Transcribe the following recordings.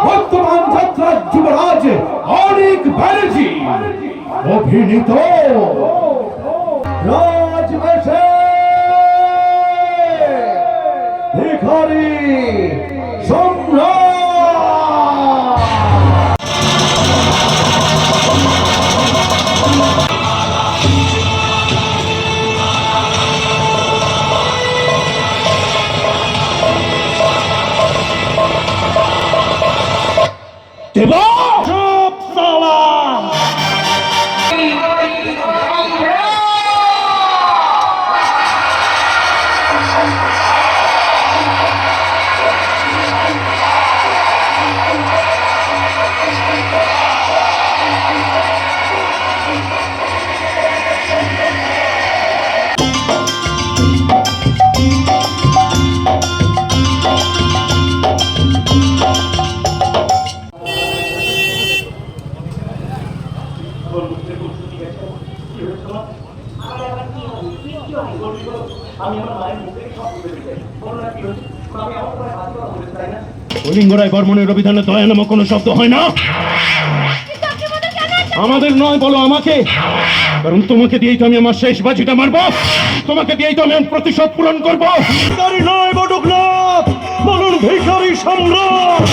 বর্তমান যাত্রার যুবরাজ অনেক ব্যানার্জি অভিনীত রাজবেশে ভিখারি সম্রাট কলিঙ্গরায় বর্মনের অভিধানে দয়া নামক কোনো শব্দ হয় না। আমাদের নয় বলো আমাকে। কারণ তোমাকে দিয়েই তো আমি আমার শেষ বাজিটা মারবো। তোমাকে দিয়েই তো আমি প্রতিশোধ পূরণ করব। ভিখারি নয় বলুন ভিখারি সম্রাট।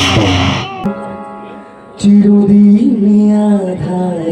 চিরদিন আধারে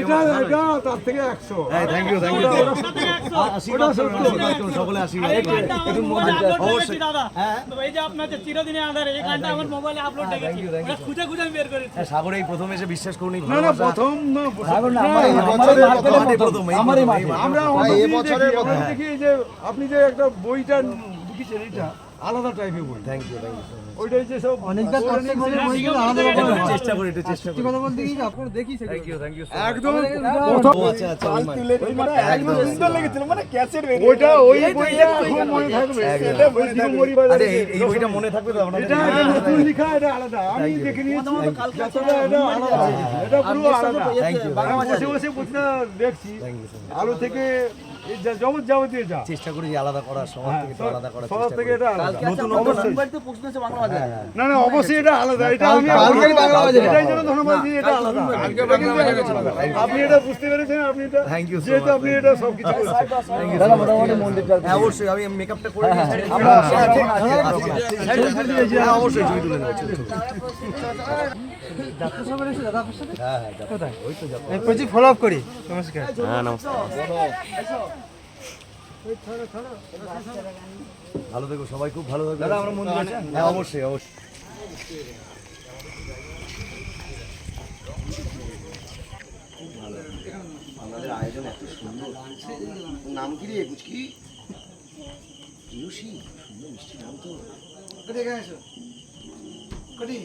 এটা এটা তার থেকে একশো। থ্যাংক ইউ থ্যাংক ইউ ওটা সত্য। সকলে আসি এই গানটা আমার এই যে আপনার যে চিরদিনে আঁধারে, এই গানটা আমার মোবাইলে আপলোড দেখেছি। ওটা খুঁজে খুঁজে আমি বের করেছি। সাগর এই প্রথম এসে বিশ্বাস করুন না না প্রথম না, প্রথম। আমরা অনেকেই দেখি, আমরা দেখি যে আপনি যে একটা বইটা লিখেছেন এটা আলাদা টাইপের বই থ্যাংক ইউ থ্যাংক ইউ ওইটাই যে সব অনেকটা চেষ্টা করি একটু চেষ্টা করি কথা বলতে কি আপনারা দেখি থ্যাংক ইউ থ্যাংক ইউ একদম আচ্ছা আচ্ছা ওইটা ওই বইটা খুব মনে থাকবে এটা ওই দিনমণি বাজারে আরে এই- বইটা মনে থাকবে তো আপনাদের এটা এটা নতুন লেখা এটা আলাদা আমি দেখে নিয়েছি যতটা এটা আলাদা এটা পুরো আলাদা থ্যাংক ইউ আমি বসে বসে দেখছি আলো থেকে যাবতীয় যা চেষ্টা করি যে আলাদা করার থেকে আলাদা করার সবার থেকে এটা নতুন না না অবশ্যই এটা আলাদা এটা আমি এটাই জন্য ধন্যবাদ দিই এটা আলাদা এটা কিন্তু আলাদা। আপনি এটা বুঝতে পেরেছেন আপনি এটা Thank you যেহেতু আপনি এটা হ্যাঁ অবশ্যই আমি মেকআপটা হ্যাঁ ছবি তুলে নেব। হ্যাঁ হ্যাঁ আপ করি নমস্কার হ্যাঁ নমস্কার ভালো থেকো সবাই খুব ভালো থাকবে দাদা আমরা মন্দির আছে। হ্যাঁ অবশ্যই অবশ্যই। এত সুন্দর। নাম কি রে বুঝকি পিয়ুষি সুন্দর মিষ্টি নাম তো। কটি এখানে এসো। কটি?